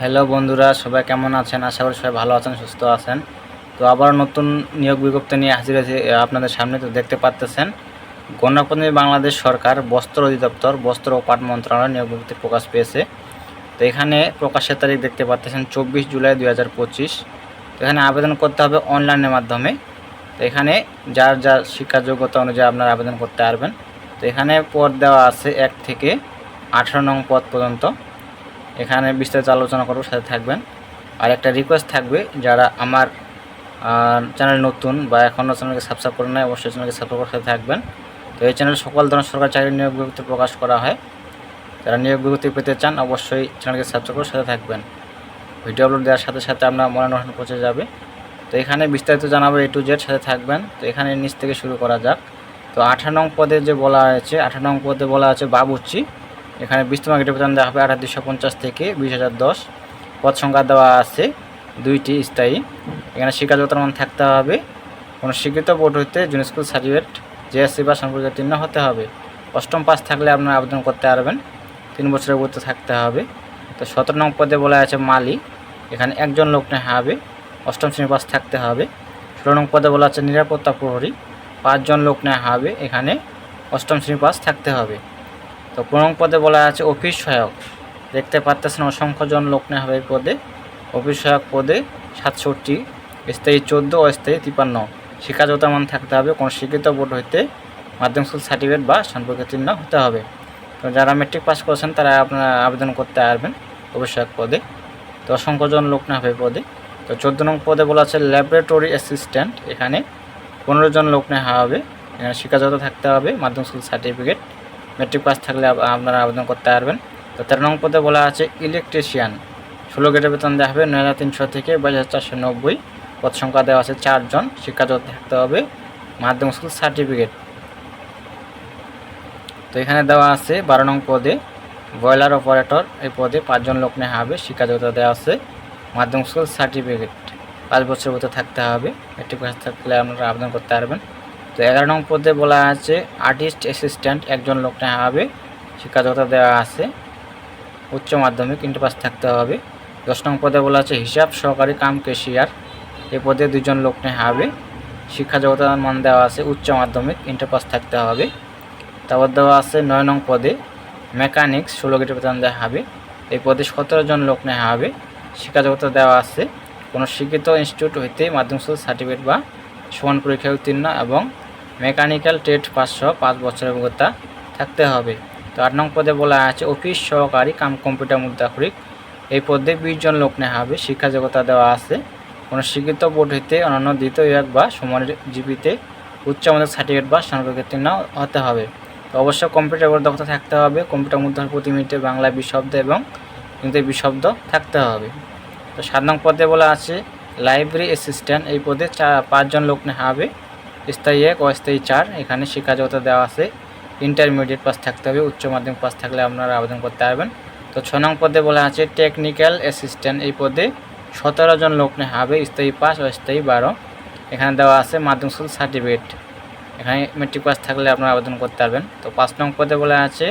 Hello বন্ধুরা, সবাই কেমন আছেন? আশা করি সবাই ভালো আছেন, সুস্থ আছেন। তো আবার নতুন নিয়োগ বিজ্ঞপ্তি নিয়ে হাজির হয়েছে আপনাদের সামনে তো দেখতে পাচ্তেছেন গণপ্রতিনিধি বাংলাদেশ সরকার বস্ত্র অধিদপ্তর, বস্ত্র ও পাট মন্ত্রণালয় নিয়োগ বিজ্ঞপ্তি প্রকাশ পেয়েছে। তো এখানে প্রকাশের তারিখ দেখতে পাচ্তেছেন চব্বিশ জুলাই দুই হাজার পঁচিশ। তো এখানে আবেদন করতে হবে অনলাইনের মাধ্যমে। তো এখানে যার যার শিক্ষা যোগ্যতা অনুযায়ী আপনারা আবেদন করতে পারবেন। তো এখানে পদ দেওয়া আছে এক থেকে আঠারো নং পদ পর্যন্ত। এখানে বিস্তারিত আলোচনা করব, সাথে থাকবেন। আর একটা রিকোয়েস্ট থাকবে, যারা আমার চ্যানেল নতুন বা এখনও চ্যানেলকে সাবস্ক্রাইব করে নেয় অবশ্যই চ্যানেলকে সাবস্ক্রাইব করে সাথে থাকবেন। তো এই চ্যানেলে সকল ধরনের সরকার চাকরি নিয়োগ বিজ্ঞপ্তি প্রকাশ করা হয়। যারা নিয়োগ বিজ্ঞপ্তি পেতে চান, অবশ্যই চ্যানেলকে সাবস্ক্রাইব করে সাথে থাকবেন। ভিডিও আপলোড দেওয়ার সাথে সাথে আপনার মনোনয়ন পৌঁছে যাবে। তো এখানে বিস্তারিত জানাব এ টু জেড সাথে থাকবেন। তো এখানে নিচ থেকে শুরু করা যাক। তো আঠারো নং পদে যে বলা হয়েছে, আঠারো নং পদে বলা আছে বাবুচ্চি এখানে বিস্তৃত মার্কেটের বেতন দেওয়া হবে আঠাশ দুশো পঞ্চাশ থেকে বিশ হাজার দশ। পদ সংখ্যা দেওয়া আছে দুইটি স্থায়ী। এখানে শিক্ষাগতার মান থাকতে হবে। কোনো স্বীকৃত বোর্ড হইতে জুন স্কুল সার্টিফিকেট, জেএসসি বা সম্পর্কে উত্তীর্ণ হতে হবে। অষ্টম পাস থাকলে আপনারা আবেদন করতে পারবেন। তিন বছরের মধ্যে থাকতে হবে। তো সতেরো নং পদে বলা আছে মালি। এখানে একজন লোক নেওয়া হবে। অষ্টম শ্রেণি পাস থাকতে হবে। ষোলো নং পদে বলা আছে নিরাপত্তা প্রহরী। পাঁচজন লোক নেওয়া হবে। এখানে অষ্টম শ্রেণি পাস থাকতে হবে। তো প্রণং পদে বলা আছে অফিস সহায়ক। দেখতে পাচ্তেছেন অসংখ্য জন লোক নেওয়া হবে পদে। অফিস সহায়ক পদে সাতষট্টি, স্থায়ী চোদ্দ, অস্থায়ী তিপান্ন। শিক্ষাগত মান থাকতে হবে, কোনো স্বীকৃত বোর্ড হইতে মাধ্যমিক স্কুল সার্টিফিকেট বা সম্পর্কোত্তীর্ণ হতে হবে। তো যারা মেট্রিক পাস করেছেন, তারা আপনারা আবেদন করতে পারবেন অফিস সহায়ক পদে। তো অসংখ্য জন লোক নেওয়া হবে পদে। তো চোদ্দ নং পদে বলা আছে ল্যাবরেটরি অ্যাসিস্ট্যান্ট এখানে পনেরো জন লোক নেওয়া হবে। শিক্ষাগত থাকতে হবে, মাধ্যমিক স্কুল সার্টিফিকেট। মেট্রিক পাস থাকলে আপ- আপনারা আবেদন করতে পারবেন। তো তেরো নং পদে বলা আছে, ইলেকট্রিশিয়ান। ষোলো গেটের বেতন দেওয়া হবে নয় হাজার তিনশো থেকে বাইশ হাজার চারশো নব্বই। পদ সংখ্যা দেওয়া আছে চারজন। শিক্ষাগত থাকতে হবে মাধ্যমিক স্কুল সার্টিফিকেট। তো এখানে দেওয়া আছে বারো নং পদে বয়লার অপারেটর এই পদে পাঁচজন লোক নেওয়া হবে। শিক্ষাযোগ্যতা দেওয়া আছে মাধ্যমিক স্কুল সার্টিফিকেট। পাঁচ বছর মতো থাকতে হবে। মেট্রিক পাস থাকলে আপনারা আবেদন করতে পারবেন। তো এগারো নং পদে বলা আছে আর্টিস্ট অ্যাসিস্ট্যান্ট একজন লোক নেওয়া হবে শিক্ষাযোগ্যতা দেওয়া আছে, উচ্চ মাধ্যমিক ইন্টার পাস থাকতে হবে। দশ নং পদে বলা আছে, হিসাব সহকারী কাম কেশিয়ার এই পদে দুজন লোক নেওয়া হবে শিক্ষাযোগ্যতার মান দেওয়া আছে, উচ্চ মাধ্যমিক ইন্টার পাস থাকতে হবে। তারপর দেওয়া আছে, নয় নং পদে মেকানিক্স ষোলো গেটের বেতন দেওয়া হবে এই পদে সতেরো জন লোক নেওয়া হবে শিক্ষাযোগ্যতা দেওয়া আছে। কোনো শিক্ষিত ইনস্টিটিউট হইতে মাধ্যমিক সার্টিফিকেট বা সমান পরীক্ষায় উত্তীর্ণ এবং মেকানিক্যাল ট্রেড পাঁচশো, পাঁচ বছরের অভিজ্ঞতা থাকতে হবে। তো আট নং পদে বলা আছে, অফিস সহকারী কাম কম্পিউটার মুদ্রাক্ষরিক। এই পদে বিশ জন লোক নেওয়া হবে। শিক্ষাযোগ্যতা দেওয়া আছে। কোনো শিক্ষিত বোর্ড হইতে অন্যান্য দ্বিতীয় বিভাগ বা সমানের জীবিতে উচ্চ সার্টিফিকেট বা স্নাতক উত্তীর্ণ হতে হবে। তো অবশ্যই কম্পিউটার দক্ষতা থাকতে হবে। কম্পিউটার মুদ্রার প্রতি মিনিটে বাংলা বিশব্দ এবং ইংরেজি বিশব্দ থাকতে হবে। তো সাত নং পদে বলা আছে, লাইব্রেরি অ্যাসিস্ট্যান্ট। এই পদে চা পাঁচজন লোক নেওয়া হবে। স্থায়ী এক, অস্থায়ী চার। এখানে শিক্ষাযোগ্যতা দেওয়া আছে। ইন্টারমিডিয়েট পাস থাকতে হবে। উচ্চ মাধ্যমিক পাস থাকলে আপনারা আবেদন করতে পারবেন। তো ছ নং পদে বলা আছে টেকনিক্যাল অ্যাসিস্ট্যান্ট এই পদে সতেরো জন লোক হবে। স্থায়ী পাস, অস্থায়ী বারো। এখানে দেওয়া আছে, মাধ্যমিক স্কুল সার্টিফিকেট এখানে মেট্রিক পাস থাকলে আপনারা আবেদন করতে পারবেন। তো পাঁচ নং পদে বলা আছে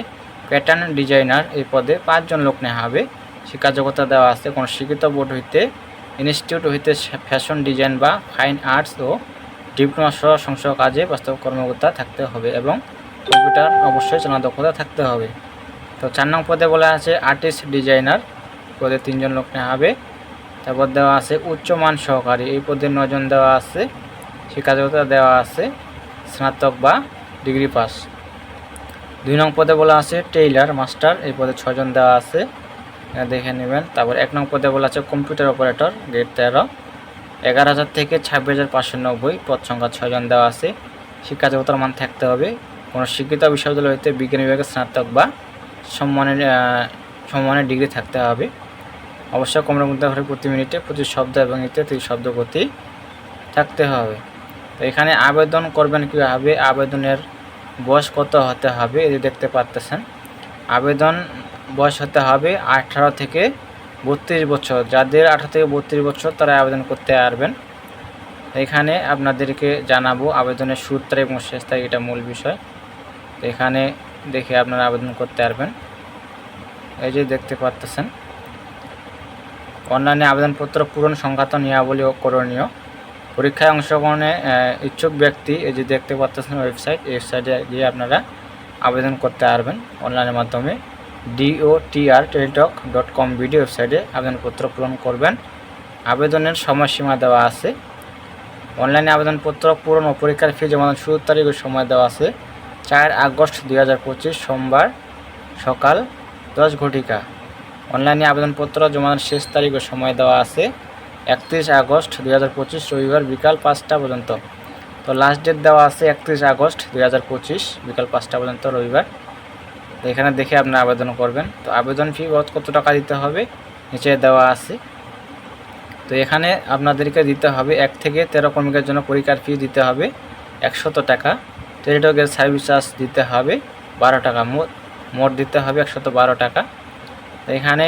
প্যাটার্ন ডিজাইনার এই পদে পাঁচজন লোক নেওয়া হবে। শিক্ষাযোগ্যতা দেওয়া আছে। কোনো শিক্ষিত বোর্ড হইতে ইনস্টিটিউট হইতে ফ্যাশন ডিজাইন বা ফাইন আর্টস ও ডিপ্লোমা সহ সংসদ কাজে বাস্তব কর্মকর্তা থাকতে হবে এবং কম্পিউটার অবশ্যই চালানো দক্ষতা থাকতে হবে। তো চার নং পদে বলা আছে আর্টিস্ট, ডিজাইনার পদে তিনজন লোক নেওয়া হবে। তারপর দেওয়া আছে উচ্চমান সহকারী, এই পদে নজন দেওয়া আছে শিক্ষাযোগ্যতা দেওয়া আছে, স্নাতক বা ডিগ্রি পাস। দুই নং পদে বলা আছে টেইলার, মাস্টার, এই পদে ছজন দেওয়া আছে। দেখে নেবেন। তারপর এক নং পদে বলা আছে কম্পিউটার অপারেটর, গ্রেড তেরো। এগারো হাজার থেকে ছাব্বিশ হাজার পাঁচশো নব্বই পদ সংখ্যা ছজন দেওয়া আছে। শিক্ষাযোগ্যতার মান থাকতে হবে। কোনো শিক্ষিত বিশ্ববিদ্যালয় হইতে বিজ্ঞান বিভাগে স্নাতক বা সম্মানের সম্মানের ডিগ্রি থাকতে হবে। অবশ্যই কমরের মধ্যে ঘরে প্রতি মিনিটে পঁচিশ শব্দ এবং তিরিশ শব্দ গতি থাকতে হবে। তো এখানে আবেদন করবেন কীভাবে? আবেদনের বয়স কত হতে হবে? এটি দেখতে পারতেছেন। আবেদন বয়স হতে হবে আঠারো থেকে বত্রিশ বছর। যাদের আঠারো থেকে বত্রিশ বছর তারা আবেদন করতে পারবেন। এখানে আপনাদেরকে জানাব আবেদনের শুরু তারিখ এবং শেষ তারিখ, এটা মূল বিষয়। এখানে দেখে আপনারা আবেদন করতে পারবেন। এই যে দেখতে পারতেছেন। অনলাইনে আবেদনপত্র পূরণ সংক্রান্ত নিয়মাবলী ও করণীয়। পরীক্ষায় অংশগ্রহণে ইচ্ছুক ব্যক্তি, এই যে দেখতে পাচ্ছেন ওয়েবসাইট ওয়েবসাইটে গিয়ে আপনারা আবেদন করতে পারবেন অনলাইনের মাধ্যমে। DOTR Teletalk dot com video ওয়েবসাইটে আবেদনপত্র পূরণ করবেন। আবেদনের সময়সীমা দেওয়া আছে। অনলাইনে আবেদনপত্র পূরণ ও পরীক্ষার ফি জমা শুরুর তারিখ ও সময় দেওয়া আছে। চার আগস্ট দুই হাজার পঁচিশ সোমবার সকাল দশ ঘটিকা। অনলাইনে আবেদনপত্র জমা দেওয়ার শেষ তারিখ সময় দেওয়া আছে। একত্রিশ আগস্ট দুই হাজার পঁচিশ রবিবার বিকাল পাঁচটা পর্যন্ত। তো লাস্ট ডেট দেওয়া আছে একত্রিশ আগস্ট দুই হাজার পঁচিশ বিকাল পাঁচটা পর্যন্ত রবিবার। এখানে দেখে আপনি আবেদন করবেন। তো আবেদন ফি কত টাকা দিতে হবে? নিচে দেওয়া আছে। তো এখানে আপনাদেরকে দিতে হবে এক থেকে তেরো কর্মীকের জন্য পরীক্ষার ফি দিতে হবে একশত টাকা। টেলিটকের সার্ভিস চার্জ দিতে হবে বারো টাকা। মোট মোট দিতে হবে একশত বারো টাকা। তো এখানে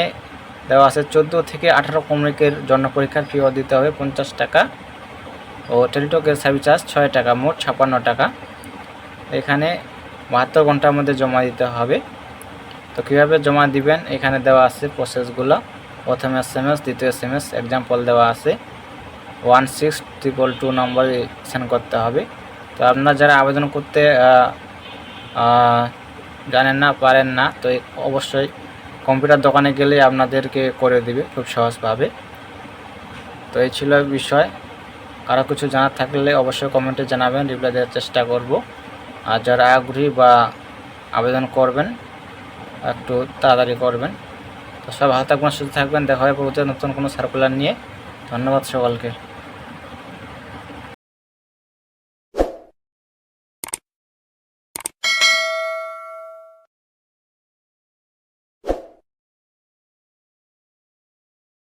দেওয়া আছে চোদ্দ থেকে আঠারো কর্মীকের জন্য পরীক্ষার ফিও দিতে হবে পঞ্চাশ টাকা। ও টেলিটকের সার্ভিস চার্জ ছয় টাকা, মোট ছাপান্ন টাকা। এখানে বাহাত্তর ঘণ্টার মধ্যে জমা দিতে হবে। তো কীভাবে জমা দিবেন? এখানে দেওয়া আছে প্রসেসগুলো প্রথম এস এম এস দ্বিতীয় এস এম এস এক্সাম্পল দেওয়া আছে। ওয়ান সিক্স ট্রিপল টু নম্বরে সেন্ড করতে হবে। তো আপনারা যারা আবেদন করতে জানেন না, পারেন না, তো অবশ্যই কম্পিউটার দোকানে গেলে আপনাদেরকে করে দিবে খুব সহজভাবে। তো এই ছিল বিষয়। কারও কিছু জানার থাকলে অবশ্যই কমেন্টে জানাবেন, রিপ্লাই দেওয়ার চেষ্টা করব। আর যারা আগ্রহী বা আবেদন করবেন, একটু তাড়াতাড়ি করবেন। তো সব হাতে থাকবেন দেখা হয় নতুন কোনো সার্কুলার নিয়ে। ধন্যবাদ সকলকে।